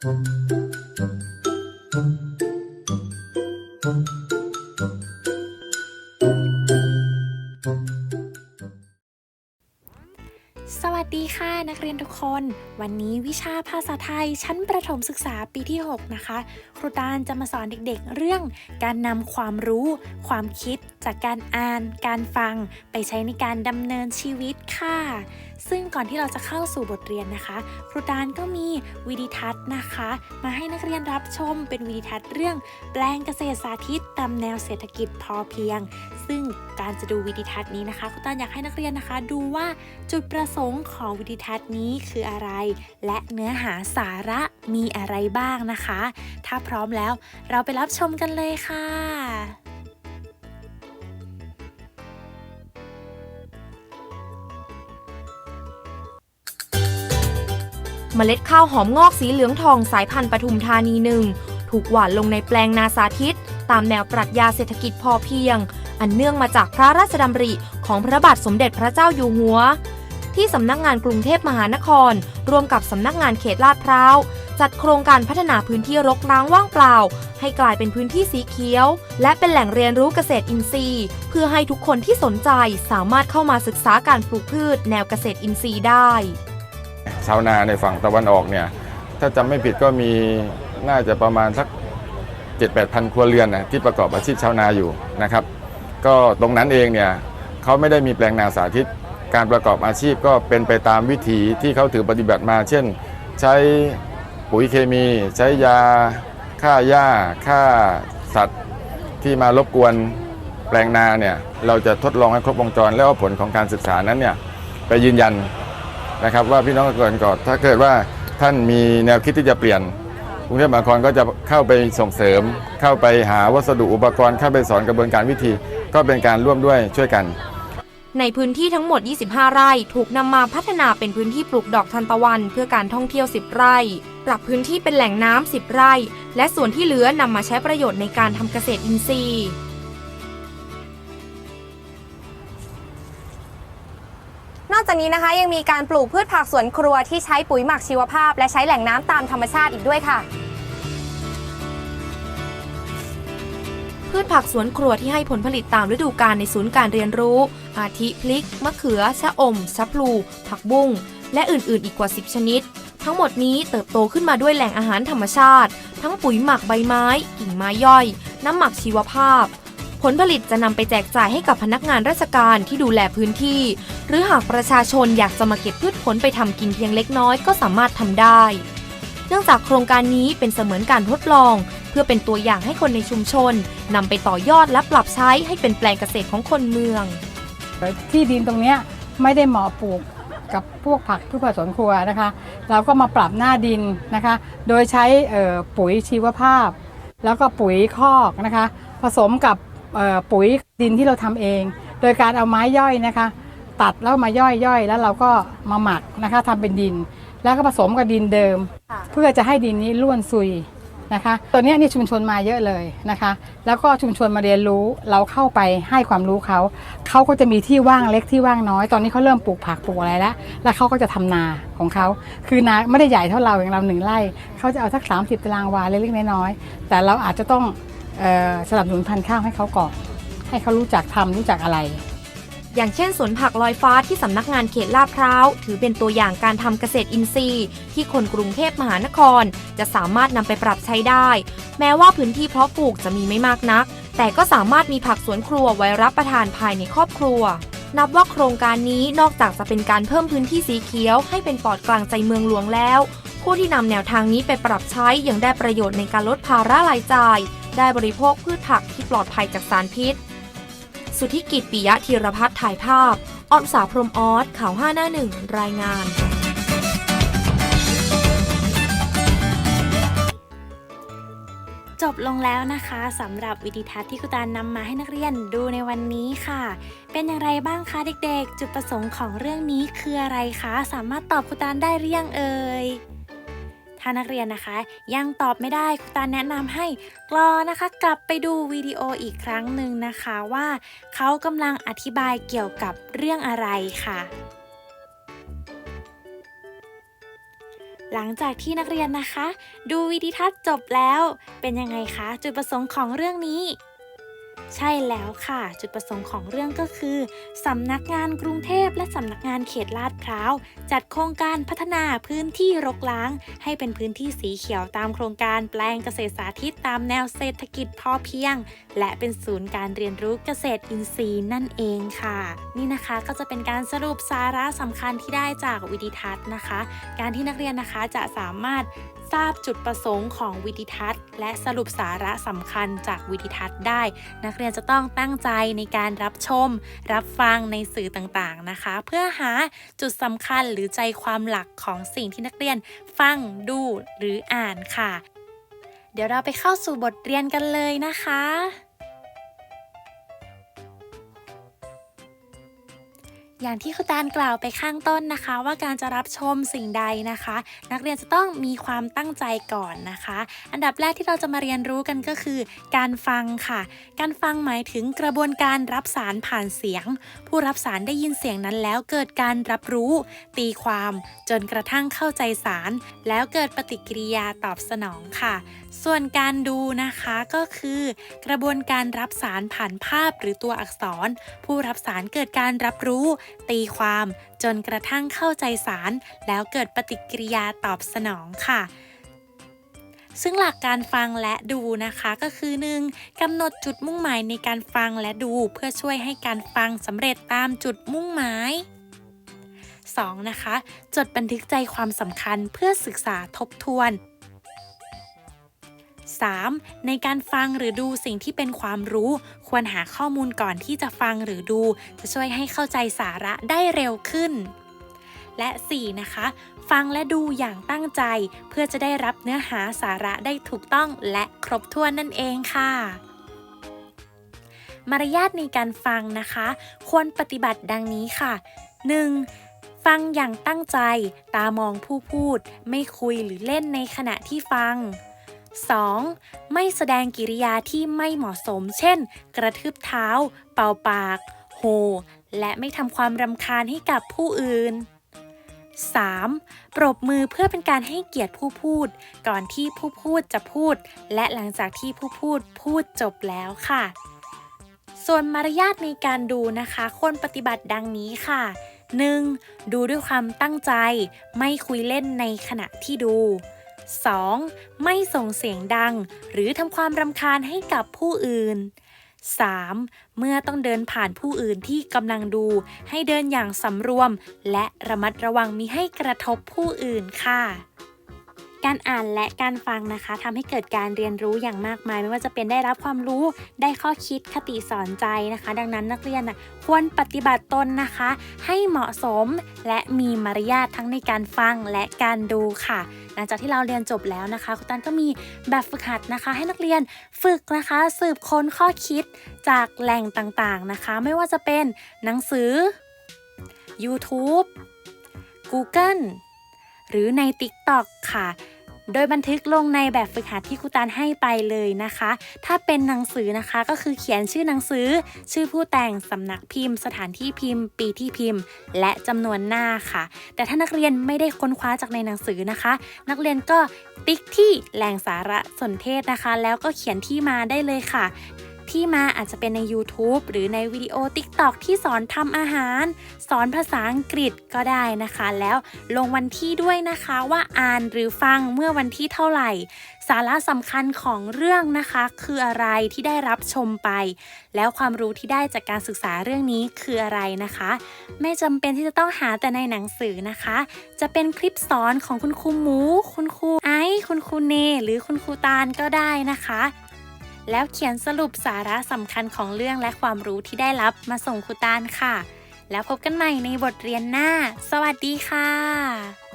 thank you เรียนทุกคน วันนี้วิชาภาษาไทยชั้นประถมศึกษาปีที่ 6 นะคะ ครูตาลจะมาสอนเด็กๆ เรื่อง การนำความรู้ ความคิด จากการอ่าน การฟัง ไปใช้ในการดำเนินชีวิตค่ะ ซึ่งก่อนที่เราจะเข้าสู่บทเรียนนะคะ ครูตาลก็มีวิดีทัศน์นะคะ มาให้นักเรียนรับชมเป็นวิดีทัศน์เรื่อง แปลงเกษตรสาธิตตามแนวเศรษฐกิจพอเพียง ซึ่งการจะดูวิดีทัศน์นี้นะคะครูตาลอยากให้นักเรียนนะคะ ดูว่าจุดประสงค์ของวิดีทัศน์นี้คืออะไร และเนื้อหาสาระมีอะไรบ้างนะคะ ถ้าพร้อมแล้วเราไปรับชมกันเลยค่ะเมล็ดข้าวหอมงอกสีเหลืองทองสายพันธุ์ปทุมธานีหนึ่งถูกหว่านลงในแปลงนาสาธิต ตามแนวปรัชญาเศรษฐกิจพอเพียง อันเนื่องมาจากพระราชดำริของพระบาทสมเด็จพระเจ้าอยู่หัว ที่สำนักงานกรุงเทพมหานคร ร่วมกับสำนักงานเขตลาดพร้าวจัดโครงการพัฒนาพื้นที่รกร้างว่างเปล่า ให้กลายเป็นพื้นที่สีเขียว และเป็นแหล่งเรียนรู้เกษตรอินทรีย์ เพื่อให้ทุกคนที่สนใจสามารถเข้ามาศึกษาการปลูกพืช แนวเกษตรอินทรีย์ได้ ชาวนาในฝั่งตะวันออกเนี่ยถ้าจำไม่ผิดก็มีน่าจะประมาณสัก 7 8พันครัวเรือนนะที่ประกอบอาชีพชาวนาอยู่นะครับ ก็ตรงนั้นเองเนี่ยเขาไม่ได้มีแปลงนาสาธิต การประกอบอาชีพก็เป็นไปตามวิถีที่เขาถือปฏิบัติมา เช่น ใช้ปุ๋ยเคมี ใช้ยาฆ่าหญ้าฆ่าสัตว์ที่มารบกวนแปลงนาเนี่ยเราจะทดลองให้ครบวงจร แล้วเอาผลของการศึกษานั้นเนี่ยไปยืนยันนะครับว่าพี่น้องเกษตรกรถ้าเกิดว่าท่านมีแนวคิดที่จะเปลี่ยน กรุงเทพมหานครก็จะเข้าไปส่งเสริม เข้าไปหาวัสดุอุปกรณ์เข้าไปสอนกระบวนการวิธี ก็เป็นการร่วมด้วยช่วยกัน ในพื้นที่ทั้งหมด 25 ไร่ถูกนำมาพัฒนาเป็นพื้นที่ปลูกดอกทานตะวัน เพื่อการท่องเที่ยว 10 ไร่ ปรับพื้นที่เป็นแหล่งน้ำ10 ไร่ และส่วนที่เหลือนำมาใช้ประโยชน์ในการทำเกษตรอินทรีย์ นอกจากนี้นะคะยังมีการปลูกพืชผักสวนครัวที่ใช้ปุ๋ยหมักชีวภาพ และใช้แหล่งน้ำตามธรรมชาติอีกด้วยค่ะ พืชผักสวนครัวที่ให้ผลผลิตตามฤดูกาลในศูนย์การเรียนรู้ อาทิพลิก มะเขือ ชะอม ชะพลู ผักบุ้ง และอื่นๆ อีกกว่า 10 ชนิด ทั้งหมดนี้เติบโตขึ้นมาด้วยแหล่งอาหารธรรมชาติ ทั้งปุ๋ยหมักใบไม้ กิ่งไม้ย่อย น้ำหมักชีวภาพ ผลผลิตจะนำไปแจกจ่ายให้กับพนักงานราชการที่ดูแลพื้นที่ หรือหากประชาชนอยากจะมาเก็บพืชผลไปทำกินเพียงเล็กน้อยก็สามารถทำได้ เนื่องจากโครงการนี้เป็นเสมือนการทดลอง เพื่อเป็นตัวอย่างให้คนในชุมชนนำไปต่อยอดและปรับใช้ให้เป็นแปลงเกษตรของคนเมือง ที่ดินตรงนี้ไม่ได้เหมาะปลูกกับพวกผักพืชผักสวนครัวนะคะ เราก็มาปรับหน้าดินนะคะ โดยใช้ปุ๋ยชีวภาพ แล้วก็ปุ๋ยคอกนะคะ ผสมกับ ปุ๋ยดินที่เราทำเอง โดยการเอาไม้ย่อยนะคะ ตัดแล้วมาย่อยย่อยแล้วเราก็มาหมักนะคะทำเป็นดิน แล้วก็ผสมกับดินเดิม เพื่อจะให้ดินนี้ร่วนซุยนะคะตัวเนี้ยนี่ชุมชนมาเยอะเลยนะคะ แล้วก็ชุมชนมาเรียนรู้เราเข้าไปให้ความรู้เขา เขาก็จะมีที่ว่างเล็กที่ว่างน้อย ตอนนี้เขาเริ่มปลูกผักปลูกอะไรแล้ว แล้วเขาก็จะทำนาของเขา คือนาไม่ได้ใหญ่เท่าเราอย่างเราหนึ่งไร่ เขาจะเอาสัก 30 ตารางวาเล็กๆน้อยๆแต่เราอาจจะต้องเอ่อ สนับสนุนพันธุ์ข้าวให้เขาก่อนให้เขารู้จักทำรู้จักอะไร อย่างเช่นสวนผักลอยฟ้าที่สำนักงานเขตลาดพร้าว ถือเป็นตัวอย่างการทำเกษตรอินทรีย์ ที่คนกรุงเทพมหานคร จะสามารถนำไปปรับใช้ได้ แม้ว่าพื้นที่เพาะปลูกจะมีไม่มากนัก แต่ก็สามารถมีผักสวนครัวไว้รับประทานภายในครอบครัวนับว่าโครงการนี้นอกจากจะเป็นการเพิ่มพื้นที่สีเขียว ให้เป็นปอดกลางใจเมืองหลวงแล้ว ผู้ที่นำแนวทางนี้ไปปรับใช้ยังได้ประโยชน์ในการลดภาระรายจ่าย ได้บริโภคพืชผักที่ปลอดภัยจากสารพิษ สุทธิกิจปิยะธีรพัฒน์ถ่ายภาพออนสาพรมออสข่าว5หน้าหนึ่งรายงานจบลงแล้วนะคะสำหรับวิดีทัศน์ที่ครูตาลนำมาให้นักเรียนดูในวันนี้ค่ะ เป็นอย่างไรบ้างคะเด็กๆ จุดประสงค์ของเรื่องนี้คืออะไรคะ สามารถตอบครูตาลได้หรือยังเอ่ยานักเรียนนะคะ ยังตอบไม่ได้ครูตาแนะนำให้กรอนะคะ กลับไปดูวิดีโออีกครั้งหนึ่งนะคะว่าเขากำลังอธิบายเกี่ยวกับเรื่องอะไรค่ะหลังจากที่นักเรียนนะคะ ดูวิดีทัศน์จบแล้ว เป็นยังไงคะ จุดประสงค์ของเรื่องนี้ ใช่แล้วค่ะ จุดประสงค์ของเรื่องก็คือสำนักงานกรุงเทพและสำนักงานเขตลาดพร้าว จัดโครงการพัฒนาพื้นที่รกร้าง ให้เป็นพื้นที่สีเขียวตามโครงการแปลงเกษตรสาธิตตามแนวเศรษฐกิจพอเพียง และเป็นศูนย์การเรียนรู้เกษตรอินทรีย์นั่นเองค่ะ นี่นะคะก็จะเป็นการสรุปสาระสำคัญที่ได้จากวิดีทัศน์นะคะ การที่นักเรียนนะคะจะสามารถ ทราบจุดประสงค์ของวิดิทัศน์ และสรุปสาระสำคัญจากวิดิทัศน์ได้ นักเรียนจะต้องตั้งใจในการรับชม รับฟังในสื่อต่างๆนะคะ เพื่อหาจุดสำคัญหรือใจความหลักของสิ่งที่นักเรียนฟังดูหรืออ่านค่ะ เดี๋ยวเราไปเข้าสู่บทเรียนกันเลยนะคะ อย่างที่ครูตาลกล่าวไปข้างต้นนะคะ ว่าการจะรับชมสิ่งใดนะคะ นักเรียนจะต้องมีความตั้งใจก่อนนะคะ อันดับแรกที่เราจะมาเรียนรู้กันก็คือ การฟังค่ะ การฟังหมายถึงกระบวนการรับสารผ่านเสียง ผู้รับสารได้ยินเสียงนั้นแล้วเกิดการรับรู้ ตีความ จนกระทั่งเข้าใจสาร แล้วเกิดปฏิกิริยาตอบสนองค่ะ ส่วนการดูนะคะก็คือ กระบวนการรับสารผ่านภาพหรือตัวอักษร ผู้รับสารเกิดการรับรู้ตีความจนกระทั่งเข้าใจสาร แล้วเกิดปฏิกิริยาตอบสนองค่ะซึ่งหลักการฟังและดูนะคะก็คือ 1. กำหนดจุดมุ่งหมายในการฟังและดูเพื่อช่วยให้การฟังสำเร็จตามจุดมุ่งหมาย 2. นะคะ จดบันทึกใจความสำคัญเพื่อศึกษาทบทวน 3. ในการฟังหรือดูสิ่งที่เป็นความรู้ ควรหาข้อมูลก่อนที่จะฟังหรือดู จะช่วยให้เข้าใจสาระได้เร็วขึ้น และ 4. นะคะ ฟังและดูอย่างตั้งใจ เพื่อจะได้รับเนื้อหาสาระได้ถูกต้องและครบถ้วนนั่นเองค่ะมารยาทในการฟังนะคะ ควรปฏิบัติดังนี้ค่ะ 1. ฟังอย่างตั้งใจ ตามองผู้พูด ไม่คุยหรือเล่นในขณะที่ฟัง 2. ไม่แสดงกิริยาที่ไม่เหมาะสม เช่น กระทืบเท้า เป่าปาก โห และไม่ทำความรำคาญให้กับผู้อื่น 3. ปรบมือเพื่อเป็นการให้เกียรติผู้พูด ก่อนที่ผู้พูดจะพูด และหลังจากที่ผู้พูดพูดจบแล้วค่ะ ส่วนมารยาทในการดูนะคะควรปฏิบัติดังนี้ค่ะ 1. ดูด้วยความตั้งใจ ไม่คุยเล่นในขณะที่ดู 2. ไม่ส่งเสียงดัง หรือทำความรำคาญให้กับผู้อื่น 3. เมื่อต้องเดินผ่านผู้อื่นที่กำลังดู ให้เดินอย่างสำรวม และระมัดระวังมิให้กระทบผู้อื่นค่ะ การอ่านและการฟังนะคะทำให้เกิดการเรียนรู้อย่างมากมาย ไม่ว่าจะเป็นได้รับความรู้ได้ข้อคิดคติสอนใจนะคะ ดังนั้นนักเรียนนะควรปฏิบัติตนนะคะ ให้เหมาะสมและมีมารยาททั้งในการฟังและการดูค่ะ หลังจากที่เราเรียนจบแล้วนะคะคุณตันก็มีแบบฝึกหัดนะคะ ให้นักเรียนฝึกนะคะ สืบค้นข้อคิดจากแหล่งต่างๆนะคะ ไม่ว่าจะเป็นหนังสือ YouTube Google หรือใน TikTok ค่ะ โดยบันทึกลงในแบบฝึกหัดที่ครูตานให้ไปเลยนะคะ ถ้าเป็นหนังสือนะคะก็คือเขียนชื่อหนังสือ ชื่อผู้แต่งสำนักพิมพ์ สถานที่พิมพ์ ปีที่พิมพ์ และจำนวนหน้าค่ะ แต่ถ้านักเรียนไม่ได้ค้นคว้าจากในหนังสือนะคะ นักเรียนก็ติ๊กที่แหล่งสารสนเทศนะคะ แล้วก็เขียนที่มาได้เลยค่ะ ที่มาอาจจะเป็นใน YouTube หรือในวิดีโอ TikTok ที่สอนทำอาหาร สอนภาษาอังกฤษก็ได้นะคะ แล้วลงวันที่ด้วยนะคะว่าอ่านหรือฟังเมื่อวันที่เท่าไหร่ สาระสำคัญของเรื่องนะคะ คืออะไรที่ได้รับชมไป แล้วความรู้ที่ได้จากการศึกษาเรื่องนี้คืออะไรนะคะ ไม่จำเป็นที่จะต้องหาแต่ในหนังสือนะคะ จะเป็นคลิปสอนของคุณครูหมู คุณครูไอซ์คุณครูเน หรือคุณครูตาลก็ได้นะคะ แล้วเขียนสรุปสาระสำคัญของเรื่องและความรู้ที่ได้รับมาส่งครูตานค่ะ แล้วพบกันใหม่ในบทเรียนหน้า สวัสดีค่ะ